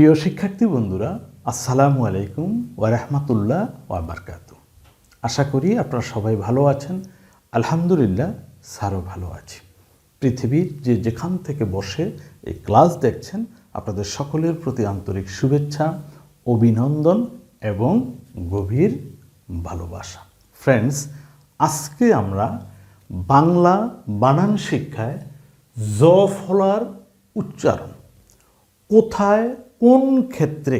প্রিয় শিক্ষার্থী বন্ধুরা, আসসালামু আলাইকুম ওয়ারহমাতুল্লাহ ওয়াবারকাতু আশা করি আপনারা সবাই ভালো আছেন। আলহামদুলিল্লাহ, স্যারও ভালো আছি। পৃথিবীর যে যেখান থেকে বসে এই ক্লাস দেখছেন, আপনাদের সকলের প্রতি আন্তরিক শুভেচ্ছা, অভিনন্দন এবং গভীর ভালোবাসা। ফ্রেন্ডস আজকে আমরা বাংলা বানান শিক্ষায় জ ফলার উচ্চারণ কোথায় কোন ক্ষেত্রে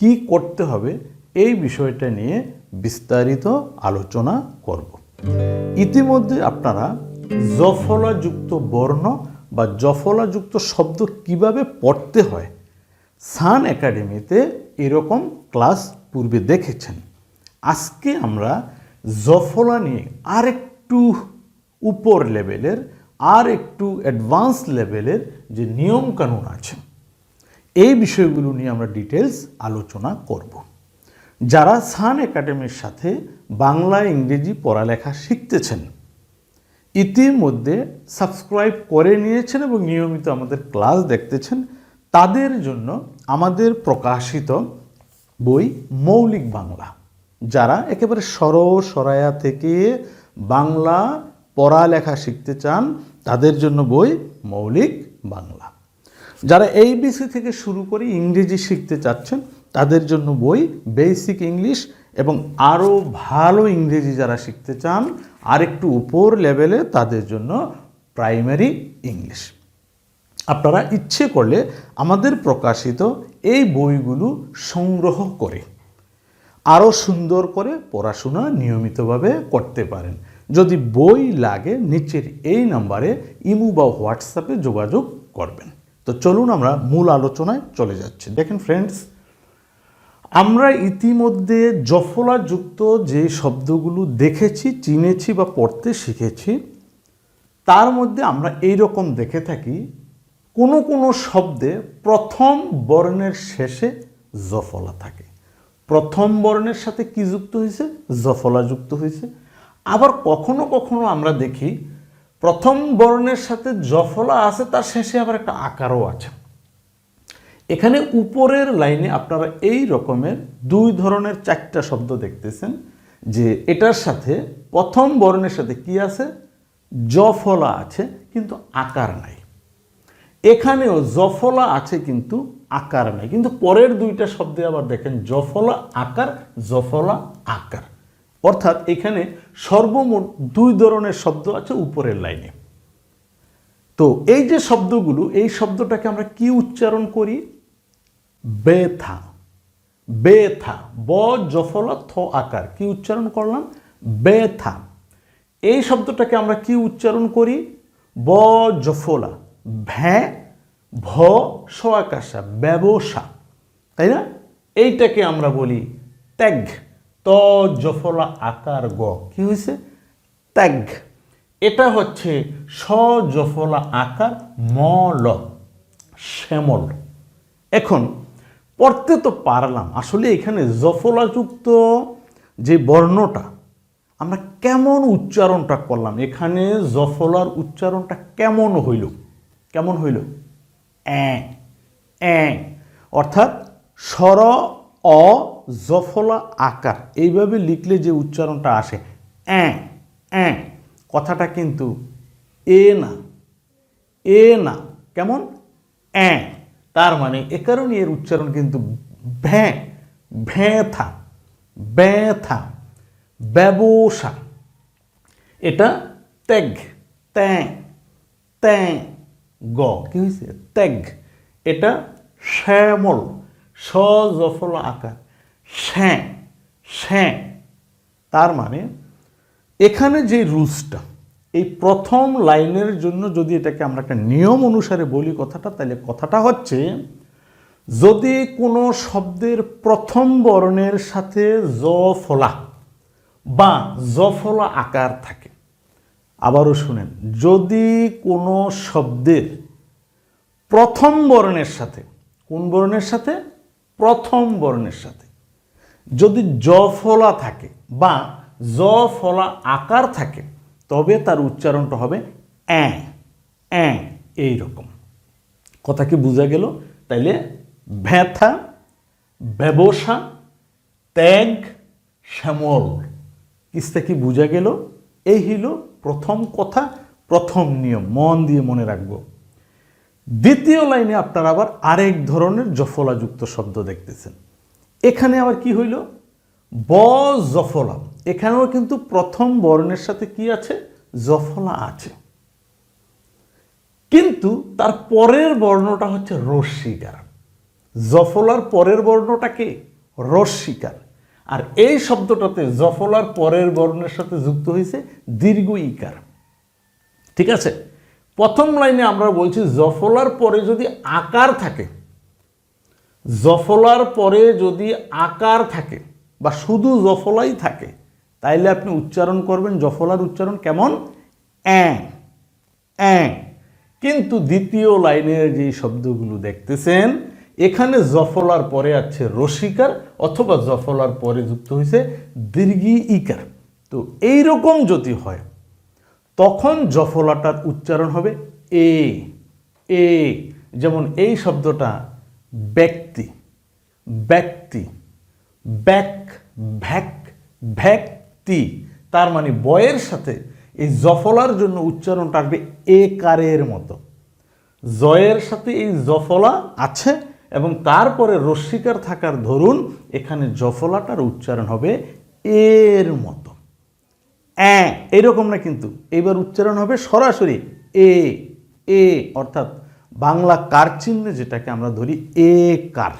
কি করতে হবে এই বিষয়টা নিয়ে বিস্তারিত আলোচনা করব। ইতিমধ্যে আপনারা জফলাযুক্ত বর্ণ বা জফলাযুক্ত শব্দ কীভাবে পড়তে হয়, সান একাডেমিতে এরকম ক্লাস পূর্বে দেখেছেন। আজকে আমরা জফলা নিয়ে আরেকটু উপর লেভেলের আর একটু অ্যাডভান্স লেভেলের যে নিয়মকানুন আছে এই বিষয়গুলো নিয়ে আমরা ডিটেলস আলোচনা করব। যারা সান একাডেমির সাথে বাংলা, ইংরেজি পড়ালেখা শিখতেছেন, ইতিমধ্যে সাবস্ক্রাইব করে নিয়েছেন এবং নিয়মিত আমাদের ক্লাস দেখতেছেন, তাদের জন্য আমাদের প্রকাশিত বই মৌলিক বাংলা, যারা একেবারে সর সরায়া থেকে বাংলা পড়ালেখা শিখতে চান, তাদের জন্য বই মৌলিক বাংলা। যারা এইবিসি থেকে শুরু করে ইংরেজি শিখতে চাচ্ছেন, তাদের জন্য বই বেসিক ইংলিশ এবং আরও ভালো ইংরেজি যারা শিখতে চান, আরেকটু উপর লেভেলে তাদের জন্য প্রাইমারি ইংলিশ আপনারা ইচ্ছে করলে আমাদের প্রকাশিত এই বইগুলো সংগ্রহ করে আরও সুন্দর করে পড়াশোনা নিয়মিতভাবে করতে পারেন। যদি বই লাগে, নিচের এই নাম্বারে ইমু বা হোয়াটসঅ্যাপে যোগাযোগ করবেন। তো চলুন আমরা মূল আলোচনায় চলে যাচ্ছি। দেখেন ফ্রেন্ডস আমরা ইতিমধ্যে জফলাযুক্ত যে শব্দগুলো দেখেছি, চিনেছি বা পড়তে শিখেছি, তার মধ্যে আমরা এই রকম দেখে থাকি, কোনো কোনো শব্দে প্রথম বর্ণের শেষে জফলা থাকে। প্রথম বর্ণের সাথে কি যুক্ত হয়েছে? জফলা যুক্ত হয়েছে। আবার কখনো কখনো আমরা দেখি প্রথম বর্ণের সাথে জফলা আছে, তার শেষে আবার একটা আকারও আছে। এখানে উপরের লাইনে আপনারা এই রকমের দুই ধরনের চারটা শব্দ দেখতেছেন, যে এটার সাথে প্রথম বর্ণের সাথে কি আছে? জফলা আছে, কিন্তু আকার নাই। এখানেও জফলা আছে, কিন্তু আকার নাই। কিন্তু পরের দুইটা শব্দে আবার দেখেন, জফলা আকার জফলা আকার। অর্থাৎ এখানে সর্বমোট দুই ধরনের শব্দ আছে উপরের লাইনে। তো এই যে শব্দগুলো, এই শব্দটাকে আমরা কি উচ্চারণ করি? বেথা। বেথা। ব, জফলা, থ, আকার। কি উচ্চারণ করলাম? বেথা। এই শব্দটাকে আমরা কি উচ্চারণ করি? ব, জফলা। ভ্যা, ভ, স, আকাশা। ব্যবসা। তাই না? এইটাকে আমরা বলি ত্যাগ। ত জফলা আকার গ, কি হয়েছে ত্যাগ। এটা হচ্ছে স জফলা আকার মল শ্যামল। এখন, পড়তে তো পারলাম। আসলে এখানে জফলাযুক্ত যে বর্ণটা, আমরা কেমন উচ্চারণটা করলাম? এখানে জফলার উচ্চারণটা কেমন হইল? কেমন হইল? অ্যাঁ অ্যাঁ অর্থাৎ স্বর, অ জফলা আকার। এইভাবে লিখলে যে উচ্চারণটা আসে, অ্যাঁ অ্যাঁ, কথাটা কিন্তু এ না এ না, কেমন? অ্যাঁ, তার মানে এ কারণে এর উচ্চারণ কিন্তু ভ্যাঁ, ভ্যাঁথা, ব্যথা, ব্যবসা। এটা ত্যাগ, ত্যাঁ ত্যাঁ, গ, কি হয়েছে ত্যাগ। এটা শ্যামল সজফল আকার। শ্যাঁ শ্যাঁ তার মানে এখানে যে রুলসটা, এই প্রথম লাইনের জন্য যদি এটাকে আমরা একটা নিয়ম অনুসারে বলি কথাটা, তাহলে কথাটা হচ্ছে, যদি কোনো শব্দের প্রথম বর্ণের সাথে জ ফলা বা জফলা আকার থাকে, আবারও শুনেন, যদি কোনো শব্দের প্রথম বর্ণের সাথে, কোন বর্ণের সাথে? প্রথম বর্ণের সাথে। যদি জফলা থাকে বা জ ফলা আকার থাকে, তবে তার উচ্চারণটা হবে অ্যাঁ। অ্যাঁ এইরকম। কথা কি বোঝা গেল? তাইলে ব্যথা ব্যবসা, ত্যাগ, শ্যামল। কিস্তা কি বোঝা গেল? এই হইল প্রথম কথা, প্রথম নিয়ম। মন দিয়ে মনে রাখব। দ্বিতীয় লাইনে আপনারা আবার আরেক ধরনের জফলাযুক্ত শব্দ দেখতেছেন। এখানে আবার কি হইল? ব জফলা এখানেও কিন্তু প্রথম বর্ণের সাথে কি আছে? জফলা আছে। কিন্তু তার পরের বর্ণটা হচ্ছে রস্বীকার জফলার পরের বর্ণটা কে? রস্বীকার আর এই শব্দটাতে জফলার পরের বর্ণের সাথে যুক্ত হয়েছে দীর্ঘ ইকার। ঠিক আছে? প্রথম লাইনে আমরা বলছি জফলার পরে যদি আকার থাকে জফলার পরে যদি আকার থাকে বা শুধু জফলাই থাকে, তাইলে আপনি উচ্চারণ করবেন, জফলার উচ্চারণ কেমন? অ্যাঁ। অ্যাঁ। কিন্তু দ্বিতীয় লাইনের যে শব্দগুলো দেখতেছেন, এখানে জফলার পরে আছে রসিকার অথবা জফলার পরে যুক্ত হয়েছে দীর্ঘি ইকার তো এইরকম যদি হয়, তখন জফলাটার উচ্চারণ হবে এ এ। যেমন এই শব্দটা ব্যক্তি ব্যক্তি, ব্যাক, ভ্যাক, ভ্যাক্তি, তার মানে বয়ের সাথে এই জফলার জন্য উচ্চারণটা আসবে এ কারের মতো। জয়ের সাথে এই জফলা আছে এবং তারপরে রশ্মিকার থাকার ধরুন এখানে জফলাটার উচ্চারণ হবে এর মতো। অ্যাঁ, এরকম না কিন্তু। এবার উচ্চারণ হবে সরাসরি এ এ, অর্থাৎ বাংলা কার চিহ্নে যেটাকে আমরা ধরি এ কার?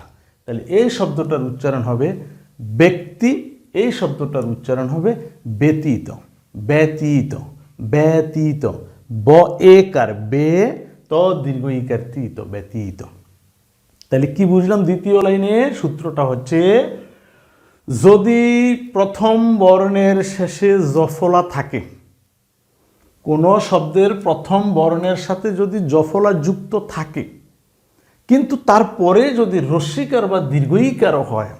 তাহলে এই শব্দটার উচ্চারণ হবে ব্যক্তি এই শব্দটার উচ্চারণ হবে ব্যতীত ব্যতীত ব্যতীত, ব এ কার, বে, ত দীর্ঘ ইকার, তীত, ব্যতীত। তাহলে কি বুঝলাম দ্বিতীয় লাইনের সূত্রটা হচ্ছে, যদি প্রথম বর্ণের শেষে জফলা থাকে কোনো শব্দের প্রথম বর্ণের সাথে যদি জফলা যুক্ত থাকে, কিন্তু তারপরে যদি রস্বীকার বা দীর্ঘইকার হয়,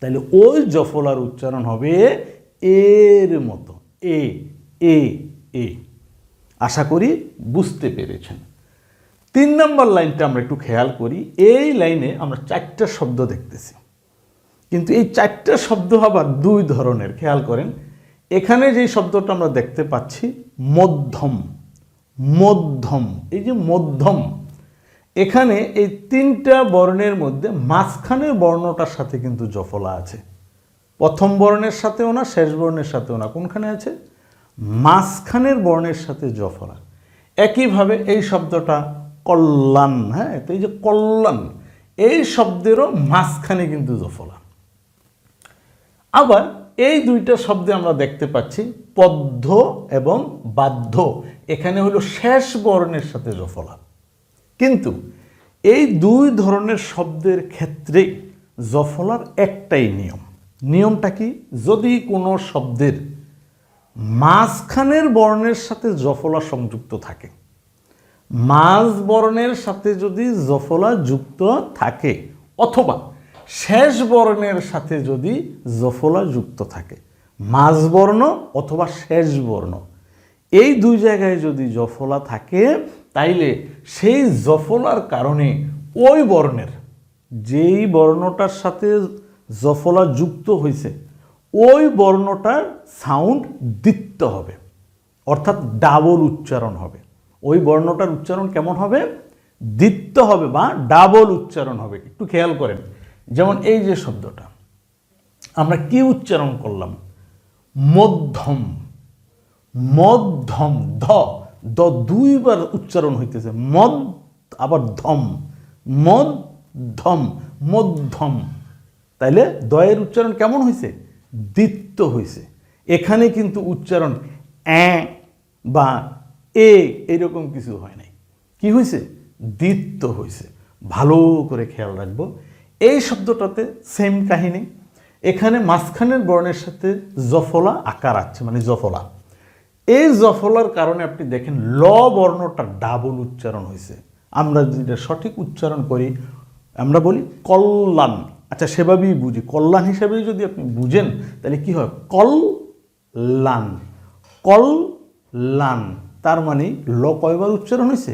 তাহলে ওই জফলার উচ্চারণ হবে এর মতো, এ এ এ। আশা করি বুঝতে পেরেছেন। তিন নম্বর লাইনটা আমরা একটু খেয়াল করি, এই লাইনে আমরা চারটা শব্দ দেখতেছি। কিন্তু এই চারটা শব্দ আবার দুই ধরনের, খেয়াল করেন। এখানে যে শব্দটা আমরা দেখতে পাচ্ছি, মধ্যম মধ্যম, এই যে মধ্যম, এখানে এই তিনটা বর্ণের মধ্যে মাঝখানের বর্ণটার সাথে কিন্তু জফলা আছে। প্রথম বর্ণের সাথেও না, শেষ বর্ণের সাথেও না, কোনখানে আছে? মাঝখানের বর্ণের সাথে জফলা। একইভাবে এই শব্দটা কল্যাণ হ্যাঁ তো এই যে কল্যাণ এই শব্দেরও মাঝখানে কিন্তু জফলা। আবার এই দুইটা শব্দে আমরা দেখতে পাচ্ছি পদ্ধ এবং বাধ্য এখানে হলো শেষ বর্ণের সাথে জফলা। কিন্তু এই দুই ধরনের শব্দের ক্ষেত্রে জফলার একটাই নিয়ম। নিয়মটা কি? যদি কোনো শব্দের মাঝখানের বর্ণের সাথে জফলা সংযুক্ত থাকে, মাঝ বর্ণের সাথে যদি জফলা যুক্ত থাকে, অথবা শেষ বর্ণের সাথে যদি জফলা যুক্ত থাকে, মাঝ বর্ণ অথবা শেষ বর্ণ, এই দুই জায়গায় যদি জফলা থাকে, তাইলে সেই জফলার কারণে ওই বর্ণের, যেই বর্ণটার সাথে জফলা যুক্ত হয়েছে ওই বর্ণটার সাউন্ড দিতে হবে, অর্থাৎ ডাবল উচ্চারণ হবে। ওই বর্ণটার উচ্চারণ কেমন হবে? দিত্য হবে বা ডাবল উচ্চারণ হবে। একটু খেয়াল করেন। যেমন এই যে শব্দটা, আমরা কি উচ্চারণ করলাম? মধ্যম মধ্যম ধ দ দুইবার উচ্চারণ হইতেছে। মদ, আবার ধম। মধ্যম মধ্যম। তাইলে দয়ের উচ্চারণ কেমন হয়েছে দিত্য হয়েছে এখানে কিন্তু উচ্চারণ অ্যাঁ বা এ এরকম কিছু হয় নাই। কি হয়েছে দিত্য হয়েছে ভালো করে খেয়াল রাখব। এই শব্দটাতে সেম কাহিনী। এখানে মাঝখানের বর্ণের সাথে জফলা আকার আছে মানে জফলা। এই জফলার কারণে আপনি দেখেন ল বর্ণটা ডাবল উচ্চারণ হয়েছে। আমরা যেটা সঠিক উচ্চারণ করি, আমরা বলি কল্যাণ আচ্ছা সেভাবেই বুঝি। কল্যাণ হিসাবেই যদি আপনি বুঝেন, তাহলে কি হয়? কল লান কল লান তার মানে ল কয়বার উচ্চারণ হয়েছে?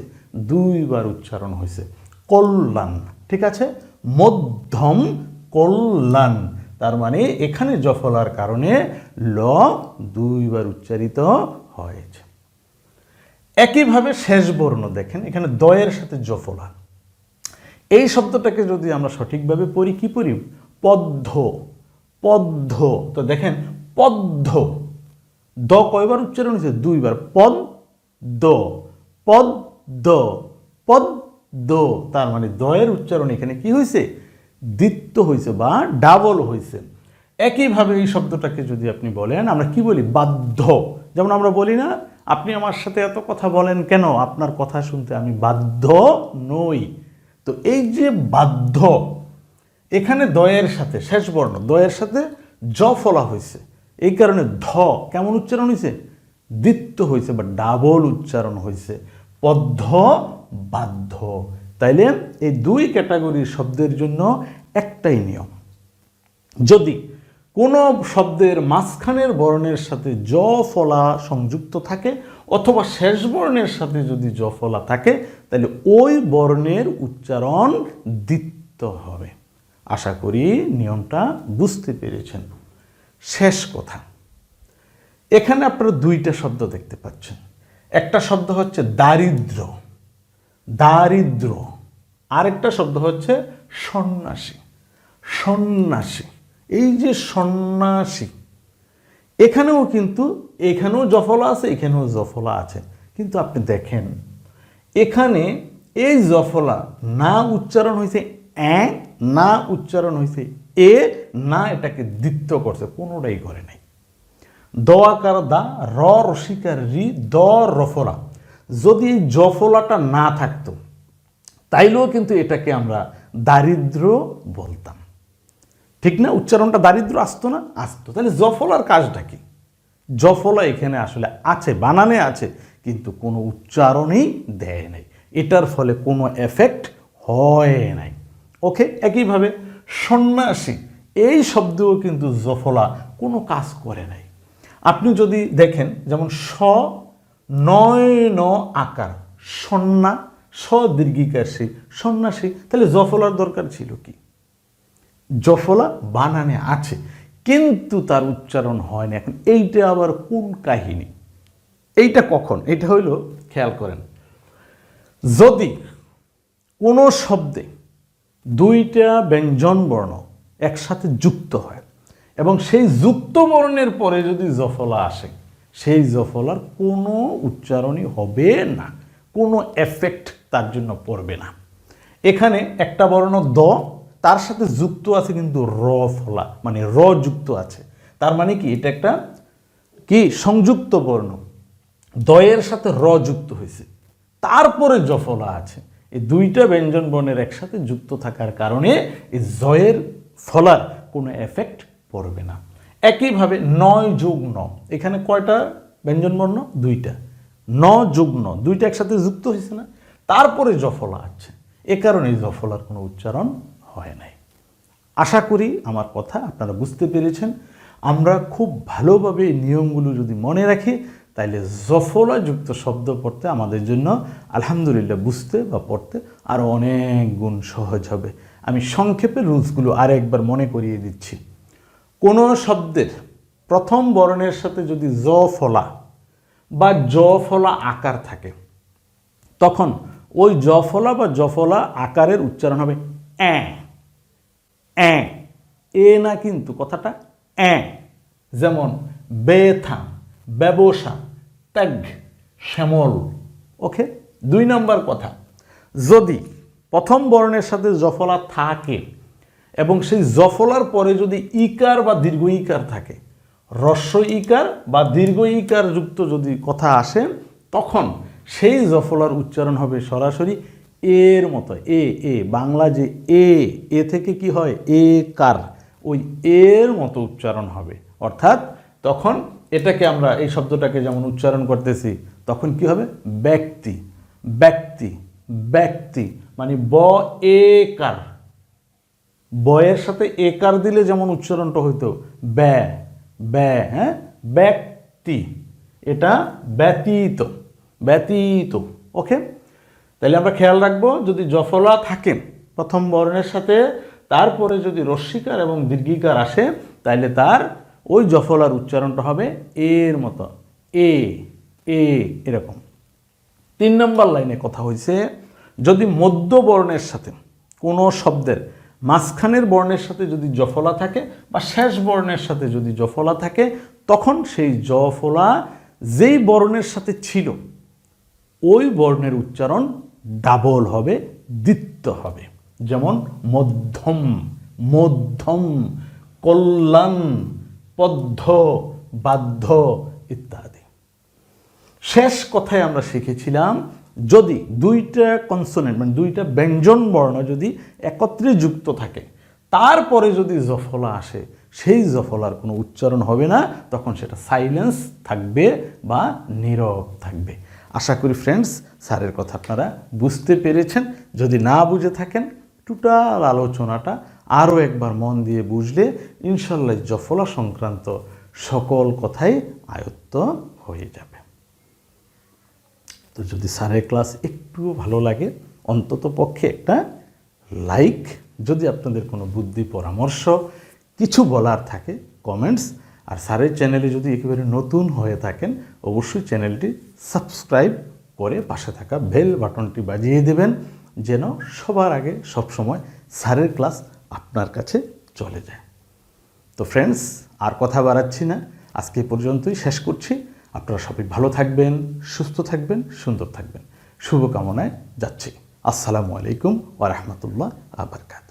দুইবার উচ্চারণ হয়েছে। কল্যাণ ঠিক আছে? মধ্যম কল্যাণ। তার মানে এখানে জফলার কারণে ল দুইবার উচ্চারিত হয়েছে। একইভাবে শেষ বর্ণ দেখেন, এখানে দয়ের সাথে জফলা। এই শব্দটাকে যদি আমরা সঠিকভাবে পড়ি, কি পড়ি? পদ্ম পদ্ম। তো দেখেন, পদ্ম। দ কয়বার উচ্চারণ হয়েছে? দুইবার। পদ দ পদ দ পদ দ, তার মানে দয়ের উচ্চারণ এখানে কি হয়েছে দ্বিত্ব হয়েছে বা ডাবল হয়েছে একইভাবে এই শব্দটাকে যদি আপনি বলেন, আমরা কি বলি? বাধ্য। যেমন আমরা বলি না, আপনি আমার সাথে এত কথা বলেন কেন? আপনার কথা শুনতে আমি বাধ্য নই। তো এই যে বাধ্য, এখানে দয়ের সাথে, শেষ বর্ণ, দয়ের সাথে জ ফলা হয়েছে এই কারণে ধ কেমন উচ্চারণ হয়েছে দ্বিত্ব হয়েছে বা ডাবল উচ্চারণ হয়েছে পদ্ধ বাধ্য। তাইলে এই দুই ক্যাটাগরির শব্দের জন্য একটাই নিয়ম। যদি কোনো শব্দের মাঝখানের বর্ণের সাথে জ ফলা সংযুক্ত থাকে অথবা শেষ বর্ণের সাথে যদি জ ফলা থাকে তাহলে ওই বর্ণের উচ্চারণ দ্বিত্ব হবে। আশা করি নিয়মটা বুঝতে পেরেছেন। শেষ কথা। এখানে আপনারা দুইটা শব্দ দেখতে পাচ্ছেন। একটা শব্দ হচ্ছে দারিদ্র। দারিদ্র। আরেকটা শব্দ হচ্ছে সন্ন্যাসী। সন্ন্যাসী। এই যে সন্ন্যাসী, এখানেও কিন্তু, এখানেও জফলা আছে, এখানেও জফলা আছে। কিন্তু আপনি দেখেন, এখানে এই জফলা না উচ্চারণ হয়েছে অ্যা না উচ্চারণ হয়েছে এ, না এটাকে দ্বিত্ব করছে, কোনোটাই করে নাই। দোয়াকার দা র রসিকার রি দ রফলা। যদি এই জফলাটা না থাকতো, তাইলেও কিন্তু এটাকে আমরা দারিদ্র বলতাম। ঠিক না? উচ্চারণটা দারিদ্র আসতো না? আসতো। তাহলে জফলার কাজটা কি? জফলা এখানে আসলে আছে, বানানে আছে, কিন্তু কোনো উচ্চারণই দেয় নাই। এটার ফলে কোনো এফেক্ট হয় নাই। ওকে? একইভাবে সন্ন্যাসী, এই শব্দও কিন্তু জফলা কোনো কাজ করে নাই। আপনি যদি দেখেন, যেমন স নয় ন আকার। সন্না স দীর্ঘিকার সি সন্ন্যাসী। তাহলে জফলার দরকার ছিল কি? জফলা বানানে আছে, কিন্তু তার উচ্চারণ হয় না। এখন এইটা আবার কোন কাহিনী? এইটা কখন? এটা হইল, খেয়াল করেন। যদি কোনো শব্দে দুইটা ব্যঞ্জন বর্ণ একসাথে যুক্ত হয়, এবং সেই যুক্ত বর্ণের পরে যদি জফলা আসে সেই জফলার কোনো উচ্চারণই হবে না। কোনো এফেক্ট তার জন্য পড়বে না। এখানে একটা বর্ণ দ, তার সাথে যুক্ত আছে কিন্তু র ফলা মানে র যুক্ত আছে। তার মানে কি? এটা একটা কি? সংযুক্ত বর্ণ। দয়ের সাথে র যুক্ত হয়েছে। তারপরে জফলা আছে। এই দুইটা ব্যঞ্জন বর্ণের একসাথে যুক্ত থাকার কারণে এই জয়ের ফলার কোনো এফেক্ট পড়বে না। একইভাবে নয় যোগ ন এখানে কয়টা? ব্যঞ্জন বর্ণ দুইটা। ন যোগ ন দুইটা একসাথে যুক্ত হয়েছে না? তারপরে জফলা আছে এ কারণে জফলার কোনো উচ্চারণ হয় নাই। আশা করি আমার কথা আপনারা বুঝতে পেরেছেন। আমরা খুব ভালোভাবে এই নিয়মগুলো যদি মনে রাখি, তাইলে জফলা যুক্ত শব্দ পড়তে আমাদের জন্য আলহামদুলিল্লাহ বুঝতে বা পড়তে আরও অনেক গুণ সহজ হবে। আমি সংক্ষেপে রুলসগুলো আর একবার মনে করিয়ে দিচ্ছি। কোনো শব্দের প্রথম বর্ণের সাথে যদি জ ফলা বা জ ফলা আকার থাকে, তখন ওই জফলা বা জফলা আকারের উচ্চারণ হবে অ্যাঁ অ্যাঁ এ না কিন্তু কথাটা অ্যাঁ যেমন বেথা, ব্যবসা, ত্যাগ, শ্যামল। ওকে? দুই নম্বর কথা, যদি প্রথম বর্ণের সাথে জফলা থাকে এবং সেই জফলার পরে যদি ইকার বা দীর্ঘ ইকার থাকে, রস্য ইকার বা দীর্ঘ ইকার যুক্ত যদি কথা আসে, তখন সেই জফলার উচ্চারণ হবে সরাসরি এর মতো, এ এ, বাংলা যে এ এ থেকে কি হয়? এ কার, ওই এর মতো উচ্চারণ হবে। অর্থাৎ তখন এটাকে আমরা, এই শব্দটাকে যেমন উচ্চারণ করতেছি, তখন কি হবে? ব্যক্তি ব্যক্তি ব্যক্তি মানে ব, এ, কার। বয়ের সাথে একার দিলে যেমন উচ্চারণটা হইতো? ব্যা ব্যা হ্যাঁ? ব্যক্তি। এটা ব্যতীত ব্যতীত। ওকে? তাহলে আমরা খেয়াল রাখব, যদি জফলা থাকে প্রথম বর্ণের সাথে, তারপরে যদি রস্বীকার এবং দীর্ঘিকার আসে, তাহলে তার ওই জফলার উচ্চারণটা হবে এর মতো। এ এ, এরকম। তিন নম্বর লাইনে কথা হয়েছে যদি মধ্য বর্ণের সাথে কোনো শব্দের মাঝখানের বর্ণের সাথে যদি জফলা থাকে বা শেষ বর্ণের সাথে যদি জফলা থাকে, তখন সেই জফলা যেই বর্ণের সাথে ছিল, ওই বর্ণের উচ্চারণ ডাবল হবে, দ্বিত্ব হবে। যেমন মধ্যম মধ্যম, কল্যাণ, পদ্ধ বাধ্য ইত্যাদি। শেষ কথায় আমরা শিখেছিলাম যদি দুইটা কনসোনেন্ট মানে দুইটা ব্যঞ্জন বর্ণ যদি একত্রে যুক্ত থাকে, তারপরে যদি জফলা আসে, সেই জফলার কোনো উচ্চারণ হবে না, তখন সেটা সাইলেন্স থাকবে বা নীরব থাকবে। আশা করি ফ্রেন্ডস স্যারের কথা আপনারা বুঝতে পেরেছেন। যদি না বুঝে থাকেন টোটাল আলোচনাটা আরও একবার মন দিয়ে বুঝলে ইনশাল্লাহ জফলা সংক্রান্ত সকল কথাই আয়ত্ত হয়ে যাবে। তো যদি স্যারের ক্লাস একটুও ভালো লাগে, অন্তত পক্ষে একটা লাইক, যদি আপনাদের কোনো বুদ্ধি, পরামর্শ, কিছু বলার থাকে কমেন্টস আর স্যারের চ্যানেলে যদি একেবারে নতুন হয়ে থাকেন, অবশ্যই চ্যানেলটি সাবস্ক্রাইব করে পাশে থাকা বেল বাটনটি বাজিয়ে দেবেন, যেন সবার আগে সবসময় স্যারের ক্লাস আপনার কাছে চলে যায়। তো ফ্রেন্ডস আর কথা বাড়াচ্ছি না। আজকে পর্যন্তই। শেষ করছি। আপনারা সবাই ভালো থাকবেন সুস্থ থাকবেন সুন্দর থাকবেন। শুভকামনায় যাচ্ছি। আসসালামু আলাইকুম ওরহমতুল্লাহ আবরকাত